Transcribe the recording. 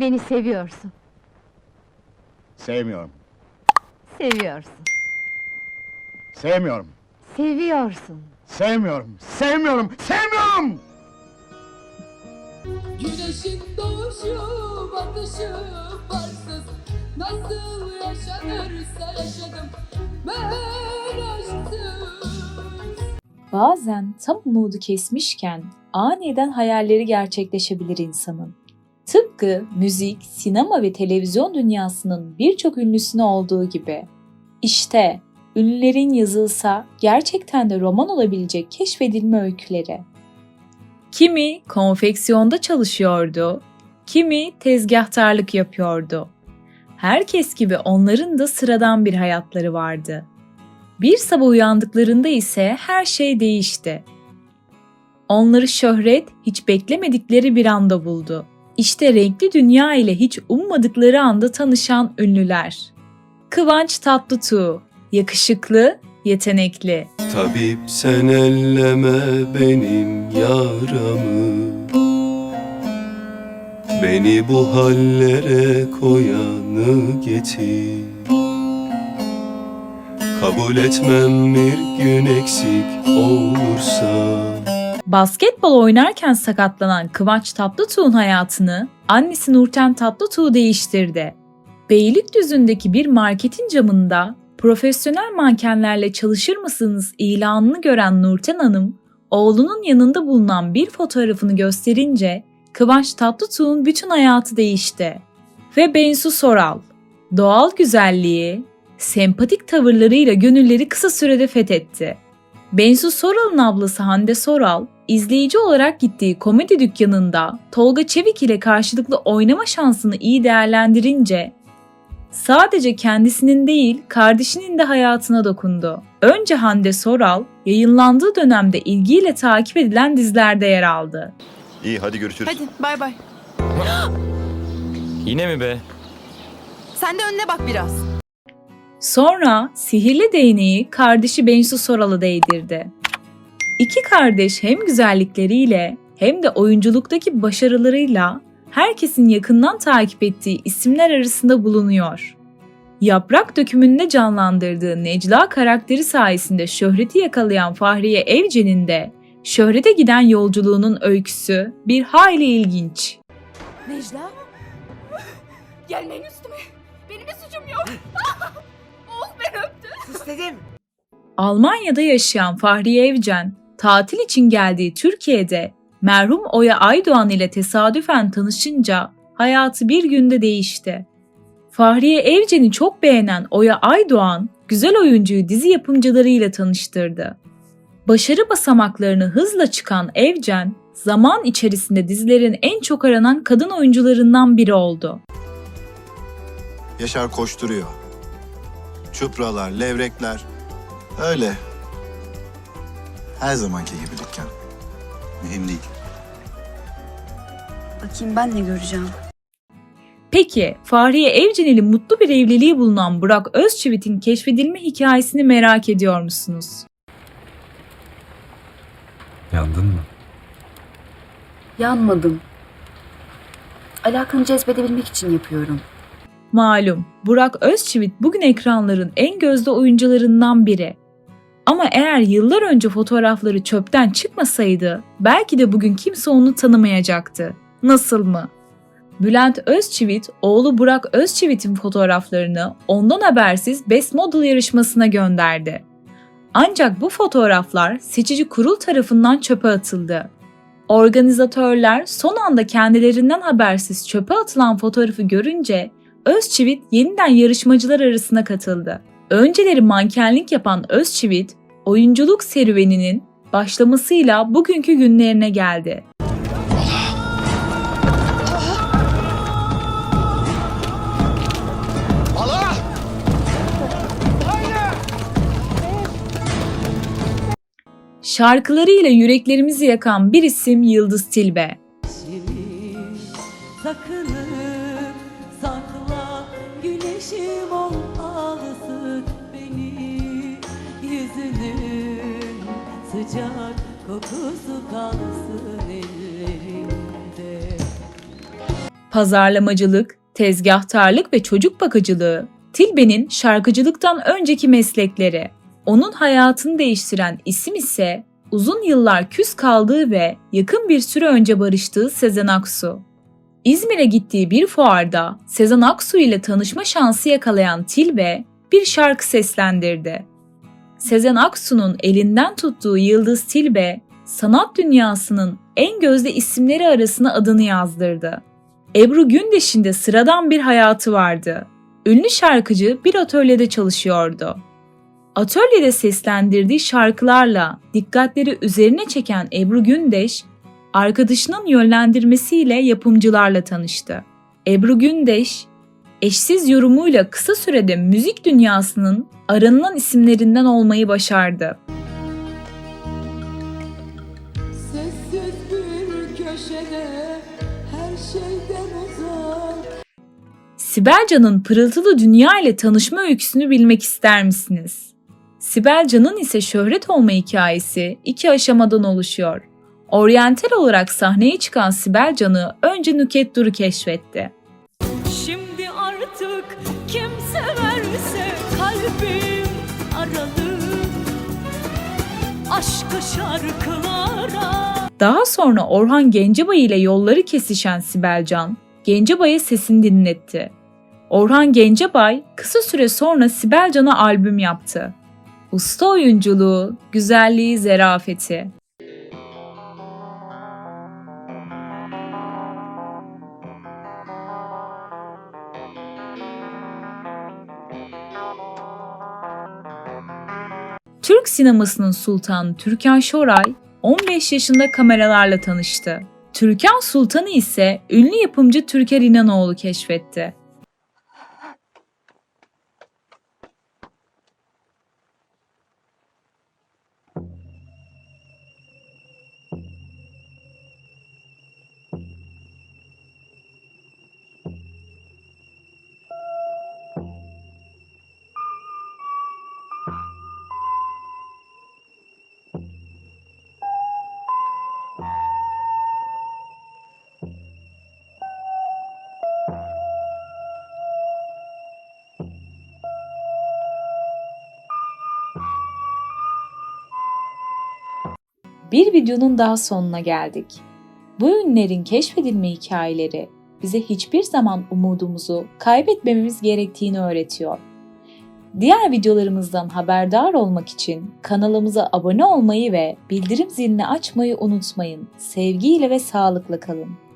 Beni seviyorsun. Sevmiyorum. Seviyorsun. Sevmiyorum. Seviyorsun. Sevmiyorum. Sevmiyorum. Sevmiyorum. Güneşin doğuşu batışı varsız Nasıl yaşanırsa yaşadım ben aşksız Bazen tam umudu kesmişken aniden hayalleri gerçekleşebilir insanın. Tıpkı müzik, sinema ve televizyon dünyasının birçok ünlüsüne olduğu gibi. İşte ünlülerin yazılsa gerçekten de roman olabilecek keşfedilme öyküleri. Kimi konfeksiyonda çalışıyordu, kimi tezgahtarlık yapıyordu. Herkes gibi onların da sıradan bir hayatları vardı. Bir sabah uyandıklarında ise her şey değişti. Onları şöhret hiç beklemedikleri bir anda buldu. İşte renkli dünya ile hiç ummadıkları anda tanışan ünlüler. Kıvanç Tatlıtuğ, yakışıklı, yetenekli. Tabip sen elleme benim yaramı Beni bu hallere koyanı getir Kabul etmem bir gün eksik olursa Basketbol oynarken sakatlanan Kıvanç Tatlıtuğ'un hayatını annesi Nurten Tatlıtuğ değiştirdi. Beylikdüzü'ndeki bir marketin camında profesyonel mankenlerle çalışır mısınız ilanını gören Nurten Hanım, oğlunun yanında bulunan bir fotoğrafını gösterince Kıvanç Tatlıtuğ'un bütün hayatı değişti. Ve Bensu Soral, doğal güzelliği, sempatik tavırlarıyla gönülleri kısa sürede fethetti. Bensu Soral'ın ablası Hande Soral, izleyici olarak gittiği komedi dükkanında Tolga Çevik ile karşılıklı oynama şansını iyi değerlendirince sadece kendisinin değil kardeşinin de hayatına dokundu. Önce Hande Soral, yayınlandığı dönemde ilgiyle takip edilen dizilerde yer aldı. İyi hadi görüşürüz. Hadi bay bay. Yine mi be? Sen de önüne bak biraz. Sonra sihirli değneği kardeşi Bensu Soral'a değdirdi. İki kardeş hem güzellikleriyle hem de oyunculuktaki başarılarıyla herkesin yakından takip ettiği isimler arasında bulunuyor. Yaprak dökümünde canlandırdığı Necla karakteri sayesinde şöhreti yakalayan Fahriye Evcen'in de şöhrete giden yolculuğunun öyküsü bir hayli ilginç. Necla? Gelmeyin üstüme benim bir suçum yok Oğuz beni öptü Almanya'da yaşayan Fahriye Evcen, tatil için geldiği Türkiye'de merhum Oya Aydoğan ile tesadüfen tanışınca hayatı bir günde değişti. Fahriye Evcen'i çok beğenen Oya Aydoğan, güzel oyuncuyu dizi yapımcılarıyla tanıştırdı. Başarı basamaklarını hızla çıkan Evcen, zaman içerisinde dizilerin en çok aranan kadın oyuncularından biri oldu. Yaşar koşturuyor. Çupralar, levrekler. Öyle. Her zamanki gibi dükkan. Mühim değil. Bakayım ben ne göreceğim. Peki Fahriye Evcen ile mutlu bir evliliği bulunan Burak Özçivit'in keşfedilme hikayesini merak ediyor musunuz? Yandın mı? Yanmadım. Alakanı cezbedebilmek için yapıyorum. Malum Burak Özçivit bugün ekranların en gözde oyuncularından biri. Ama eğer yıllar önce fotoğrafları çöpten çıkmasaydı belki de bugün kimse onu tanımayacaktı. Nasıl mı? Bülent Özçivit, oğlu Burak Özçivit'in fotoğraflarını ondan habersiz Best Model yarışmasına gönderdi. Ancak bu fotoğraflar seçici kurul tarafından çöpe atıldı. Organizatörler son anda kendilerinden habersiz çöpe atılan fotoğrafı görünce Özçivit yeniden yarışmacılar arasına katıldı. Önceleri mankenlik yapan Özçivit, oyunculuk serüveninin başlamasıyla bugünkü günlerine geldi. Şarkılarıyla yüreklerimizi yakan bir isim Yıldız Tilbe. Sakınıp kokusu kalsın ellerimde Pazarlamacılık, tezgahtarlık ve çocuk bakıcılığı Tilbe'nin şarkıcılıktan önceki meslekleri. Onun hayatını değiştiren isim ise uzun yıllar küs kaldığı ve yakın bir süre önce barıştığı Sezen Aksu. İzmir'e gittiği bir fuarda Sezen Aksu ile tanışma şansı yakalayan Tilbe bir şarkı seslendirdi. Sezen Aksu'nun elinden tuttuğu Yıldız Tilbe, sanat dünyasının en gözde isimleri arasına adını yazdırdı. Ebru Gündeş'in de sıradan bir hayatı vardı. Ünlü şarkıcı bir atölyede çalışıyordu. Atölyede seslendirdiği şarkılarla dikkatleri üzerine çeken Ebru Gündeş, arkadaşının yönlendirmesiyle yapımcılarla tanıştı. Ebru Gündeş, eşsiz yorumuyla kısa sürede müzik dünyasının aranılan isimlerinden olmayı başardı. Sibel Can'ın pırıltılı dünya ile tanışma öyküsünü bilmek ister misiniz? Sibel Can'ın ise şöhret olma hikayesi iki aşamadan oluşuyor. Oryantal olarak sahneye çıkan Sibel Can'ı önce Nüket Duru keşfetti. Şimdi artık kim severse kalbim aralı Aşka şarkılara Daha sonra Orhan Gencebay ile yolları kesişen Sibel Can, Gencebay'a sesini dinletti. Orhan Gencebay kısa süre sonra Sibel Can'a albüm yaptı. Usta oyunculuğu, güzelliği, zerafeti. Türk sinemasının sultanı Türkan Şoray 15 yaşında kameralarla tanıştı. Türkan Sultan'ı ise ünlü yapımcı Türker İnanoğlu keşfetti. Bir videonun daha sonuna geldik. Bu ünlerin keşfedilme hikayeleri bize hiçbir zaman umudumuzu kaybetmememiz gerektiğini öğretiyor. Diğer videolarımızdan haberdar olmak için kanalımıza abone olmayı ve bildirim zilini açmayı unutmayın. Sevgiyle ve sağlıkla kalın.